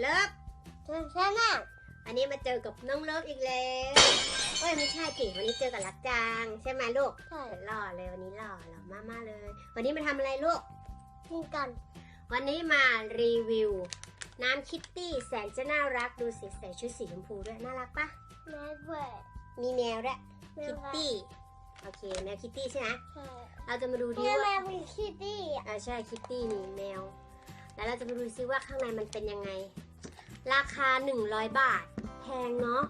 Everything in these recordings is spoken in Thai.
เลิฟใช่ไหมอันนี้มาเจอกับน้องเลิฟอีกแล้วเอ้ยไม่ใช่จิวันนี้เจอกับรักจางใช่ไหมลูกใช่หล่อเลยวันนี้หล่อหล่อมากๆเลย วันนี้มาทำอะไรลูกกินกัน วันนี้มารีวิว น้ำคิตตี้แสนจะน่ารักดูสิใส่ชุดสีชมพูด้วยน่ารักปะแม่เว้ยมีแมวด้วยแม่คิตตี้โอเคแมวคิตตี้ใช่ไหมใช่เราจะมาดูดิแม่แม่ว่าเป็นคิตตี้อะอ่าใช่คิตตี้นี่แมว แล้วเราจะมาดูซิว่าข้างในมันเป็นยังไง ราคา 100 บาท แพงเนาะ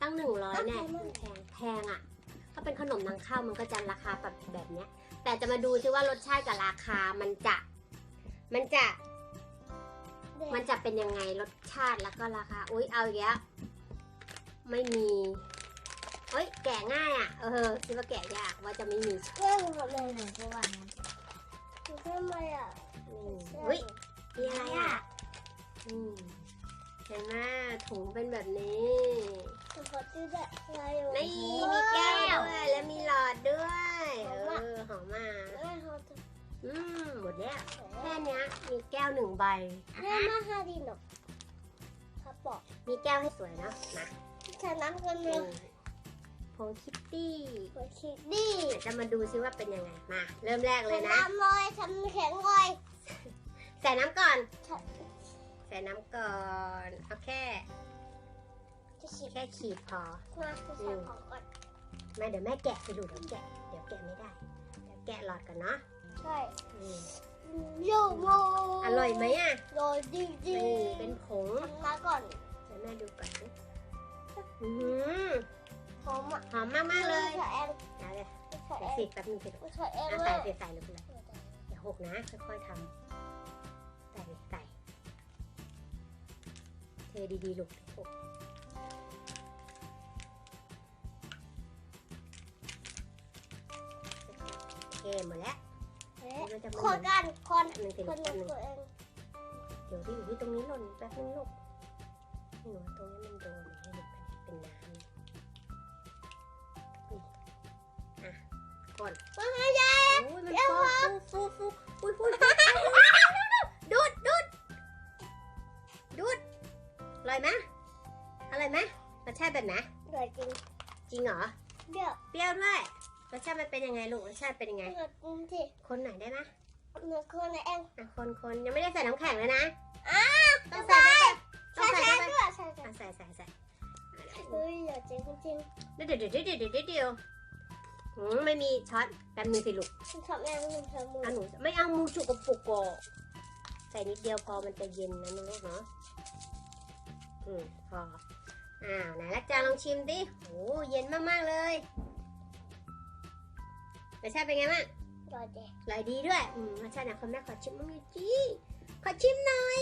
ตั้ง 100เนี่ยมันแพงแพงอะ่ะ ถ้าเป็นขนมนำเข้ามันก็จะราคาแบบแบบเนี้ย แต่จะมาดูซิว่ารสชาติกับราคา มันจะ มันจะ มันจะเป็นยังไงรสชาติแล้วก็ราคา อุ้ยเอาอีกแล้วไม่มีเอ้ย แกะง่ายอะ่ะ เออ คิดว่าแกะยากว่าจะไม่มีแม่ของแม่หนูก็ว่างั้นทำไมอะอืมอุ้ยมีอะไรอะอืมเห็นไหม ถุงเป็นแบบนี้ขอตื้อได้อะไรอยู่นี่มีแก้วด้วยและมีหลอดด้วยเออหอมมากแม่เขาจะอืมหมดแล้วแค่เนี้ยมีแก้วหนึ่งใบแม่มาฮาดีนหรอกครับบอกมีแก้วให้สวยเนอะมาฉันน้ำกันเลอืยมผงคิตตี้หัวคิตตี้เดี๋ยวจะมาดูซิว่าเป็นยังไงมาเริ่มแรกเลยนะน้ำลอยฉันแข็งลอยใส่น้ำก่อนฉันใส่น้ำก่อนเอาแค่จะฉีดแค่ขีดพอมาจะใส่ของก่อนไม่เดี๋ยวแม่แกะสิลูกเดี๋ยวแกะเดี๋ยวแกะไม่ได้เดี๋ยวแกะหลอดก่อนเนาะใช่อืมโยโมอร่อยไหมอะอร่อยจริงจริงนี่เป็นผงทำมาก่อนเดี๋ยวแม่ดูก่อนดิอือหือหอมอะหอมมากมากๆเลยใส่เองเอาเลยใส่เดี๋ยวเอสิงแป๊บนึงสิลูกใส่เองอะเลใส่ยใส่ใส่ลงไปเลยอย่าหกนะค่อยๆทำใส่เลยใส่ เทดีๆลูกหกโอเคหมดแล้วคนกันคนแป๊บนึงคนกแป๊บนึงตัวเองเดี๋ยวที่อยู่ที่ตรงนี้หล่นแป๊บนึงลูกหนูตรงนี้มันโดนให้ลูกเป็นน้ำนี่อะก่อนว่าไงยายโอ้ยมันฟูฟูฟูฟู ร่อยไหมอร่อยไหมรสชาติแบบไหนเดือดจริงจริงเหรอเดี๋ยวเปรี้ยวด้วยรสชาติมันเป็นยังไงลูกรสชาติเป็นยังไงเดือดจริงสิคนไหนอยได้ไหมเนื้อคนเองอะคนคนยังไม่ได้ใส่น้ำแข็งเลยนะอ้าวต้องใส่ด้วยต้อใช่งใส่ใช่ด้วยด้วยใช่ใช่อะใส่ใส่ใส่เฮ้ยเดือดจริงจริงเดี๋ยวเดี๋ยวเดี๋ยวเดี๋ยวเดี๋ยวเดี๋ยวหืมไม่มีช้อนแป๊บนึงสิลูกฉันชอบแม่ไม่ชอบมืออะหนูไม่เอามูจุกกระปุกโกะใส่นิดเดียวพอมันจะเย็นนะลูกเนาะ อืมพออ้าวไหนละจางลองชิมดิโอ้เย็นมากๆเลยรสชาติเป็นไงบ้างเดือดจริงอร่อยดีด้วยอืมรสชาตินะคุณแม่ขอชิมบ้างหน่อยจีขอชิมหน่อย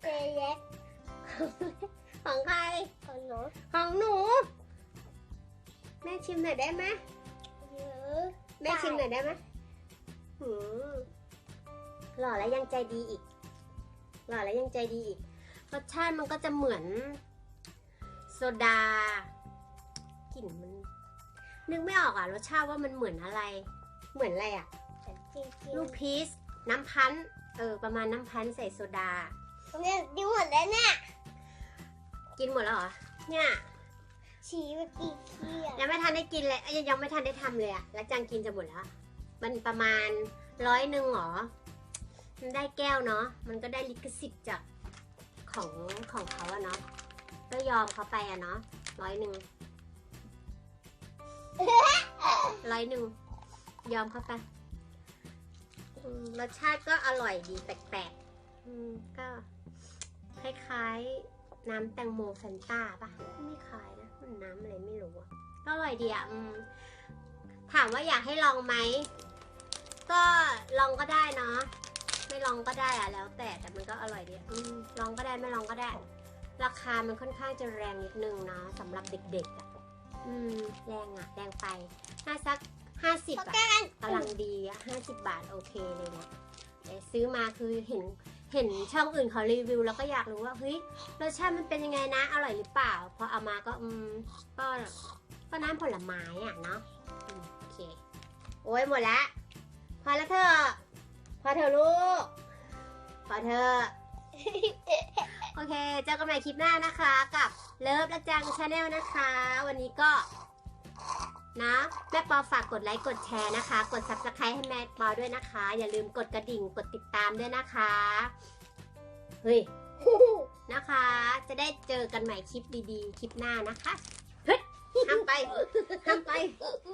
เจเล็กของใครของหนูของหนู แม่ชิมหน่อยได้ไหมหรือแม่ชิมหน่อยได้ไหมหืมหล่อแล้วยังใจดีอีก หล่อแล้วยังใจดีอีก รสชาติมันก็จะเหมือน โซดากลิ่นมัน นึกไม่ออกอะรสชาติว่ามันเหมือนอะไร เหมือนอะไรอะจริงจริงลูกพีชน้ำพันธ์เออ ประมาณน้ำพันธ์ใส่โซดาเนี่ยดิวหมดแล้วเนี่ย กินหมดแล้วเหรอ เนี่ยฉี่เมื่อกี้เขี้ยยังไม่ทันได้กินเลยเอ้ยยังไม่ทันได้ทำเลยอะแล้วจังกินจะหมดแล้ว มันประมาณร้อยหนึ่งหรอ มันได้แก้วเนาะ มันก็ได้ลิขสิทธิ์จาก ของของเขาอะเนาะก็ยอมเขาไปอะเนาะร้อยหนึ่งร้อยหนึ่งยอมเขาไปอืมรสชาติก็อร่อยดีแปลกๆอืมก็คล้ายๆน้ำแตงโมแฟนต้าปะไม่คล้ายนะมันน้ำอะไรไม่รู้อะก็อร่อยดีอะอืมถามว่าอยากให้ลองไหมก็ลองก็ได้เนาะ ไม่ลองก็ได้อะแล้วแต่แต่มันก็อร่อยดีอะอืมลองก็ได้ไม่ลองก็ได้ ราคามันค่อนข้างจะแรงนิดนึงนะสำหรับเด็กๆอะอืมแรงอะแรงไปห้าสักห้าสิบพออะแก้กันกำลังดีอะห้าสิบบาทโอเคเลยนะแต่ซื้อมาคือเห็นเห็นช่องอื่นเขารีวิว แล้วก็อยากรู้ว่าเฮ้ยรสชาติมันเป็นยังไงนะ อร่อยหรือเปล่า พอเอามาก็อืมก็ก็น้ำผลไม้อะเนาะอืมโอเค โอ้ยหมดแล้วพอแล้วเธอะ พอเธอะลูก พอเธอะโอเค เจอกันใหม่คลิปหน้านะคะกับเลิฟและจังชาแนลนะคะ วันนี้ก็นะแม่ปอฝากกดไลค์กดแชร์นะคะ กด subscribe ให้แม่ปอด้วยนะคะ อย่าลืมกดกระดิ่งกดติดตามด้วยนะคะ เฮ้ย นะคะ จะได้เจอกันใหม่คลิปดีๆ คลิปหน้านะคะ เฮ้ยห้ามไปห้ามไปห้ามไป